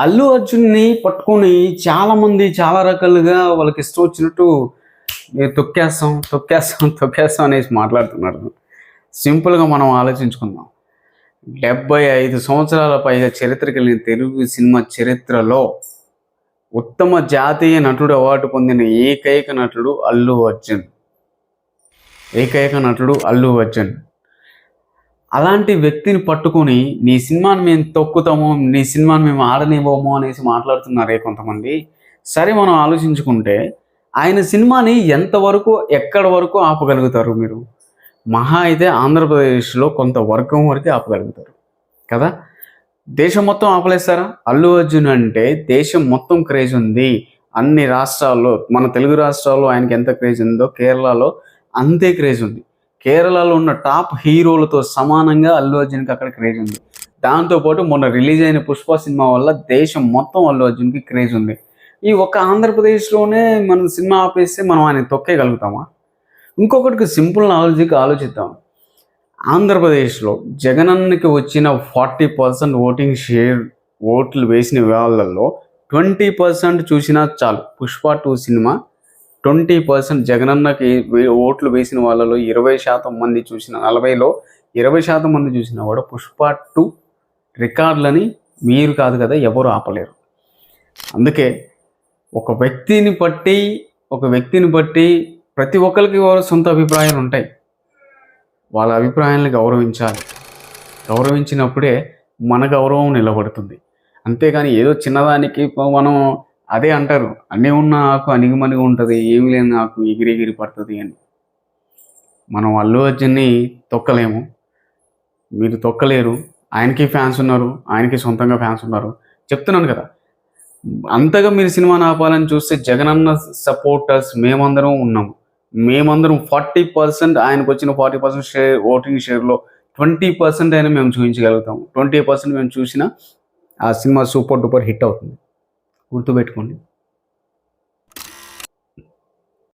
అల్లు అర్జున్ని పట్టుకొని చాలామంది చాలా రకాలుగా వాళ్ళకి ఇష్టం వచ్చినట్టు తొక్కేస్తాం తొక్కేస్తాం తొక్కేస్తాం అనేసి మాట్లాడుతున్నారు. సింపుల్గా మనం ఆలోచించుకుందాం. డెబ్బై ఐదు సంవత్సరాల పైగా చరిత్ర కలిగిన తెలుగు సినిమా చరిత్రలో ఉత్తమ జాతీయ నటుడు అవార్డు పొందిన ఏకైక నటుడు అల్లు అర్జున్. ఏకైక నటుడు అల్లు అర్జున్. అలాంటి వ్యక్తిని పట్టుకొని నీ సినిమాని మేము తొక్కుతాము నీ సినిమాని మేము ఆడనివ్వము అనేసి మాట్లాడుతున్నారే కొంతమంది. సరే మనం ఆలోచించుకుంటే ఆయన సినిమాని ఎంతవరకు ఎక్కడి వరకు ఆపగలుగుతారు మీరు? మహా అయితే ఆంధ్రప్రదేశ్లో కొంత వర్గం వరకే ఆపగలుగుతారు. కదా? దేశం మొత్తం ఆపలేస్తారా? అల్లు అర్జున్ అంటే దేశం మొత్తం క్రేజ్ ఉంది. అన్ని రాష్ట్రాల్లో మన తెలుగు రాష్ట్రాల్లో ఆయనకి ఎంత క్రేజ్ ఉందో కేరళలో అంతే క్రేజ్ ఉంది. కేరళలో ఉన్న టాప్ హీరోలతో సమానంగా అల్లు అర్జున్కి అక్కడ క్రేజ్ ఉంది. దాంతోపాటు మొన్న రిలీజ్ అయిన పుష్ప సినిమా వల్ల దేశం మొత్తం అల్లు అర్జున్కి క్రేజ్ ఉంది. ఈ ఒక్క ఆంధ్రప్రదేశ్లోనే మనం సినిమా ఆపేస్తే మనం ఆయన తొక్కేయగలుగుతామా? ఇంకొకటికి సింపుల్ నాలజీకి ఆలోచిద్దాం. ఆంధ్రప్రదేశ్లో జగనన్నకి వచ్చిన ఫార్టీ పర్సెంట్ ఓటింగ్ షేర్ ఓట్లు వేసిన వాళ్ళల్లో ట్వంటీ పర్సెంట్ చూసినా చాలు. Pushpa two cinema twenty percent జగనన్నకి ఓట్లు వేసిన వాళ్ళలో ఇరవై శాతం మంది చూసిన నలభైలో ఇరవై శాతం మంది చూసినా కూడా పుష్ప టూ రికార్డులని మీరు కాదు కదా ఎవరు ఆపలేరు. అందుకే ఒక వ్యక్తిని బట్టి ఒక వ్యక్తిని బట్టి ప్రతి ఒక్కరికి వాళ్ళ సొంత అభిప్రాయాలు ఉంటాయి. వాళ్ళ అభిప్రాయాలను గౌరవించాలి. గౌరవించినప్పుడే మన గౌరవం నిలబడుతుంది. అంతేగాని ఏదో చిన్నదానికి మనం అదే అంటారు అన్నీ ఉన్న ఆకు అణిగిమణిగి ఉంటుంది ఏమి లేని ఆకు ఎగిరి ఎగిరి పడుతుంది అని. మనం అల్లు అర్జున్ని తొక్కలేము. మీరు తొక్కలేరు. ఆయనకి ఫ్యాన్స్ ఉన్నారు ఆయనకి సొంతంగా ఫ్యాన్స్ ఉన్నారు. చెప్తున్నాను కదా అంతగా మీరు సినిమాని ఆపాలని చూస్తే జగనన్న సపోర్టర్స్ మేమందరం ఉన్నాము. మేమందరం ఫార్టీ పర్సెంట్ ఆయనకు వచ్చిన ఫార్టీ పర్సెంట్ షేర్ ఓటింగ్ షేర్లో ట్వంటీ పర్సెంట్ అయినా మేము చూపించగలుగుతాము. ట్వంటీ పర్సెంట్ మేము చూసినా ఆ సినిమా సూపర్ డూపర్ హిట్ అవుతుంది. గుర్తుపెట్టుకోండి.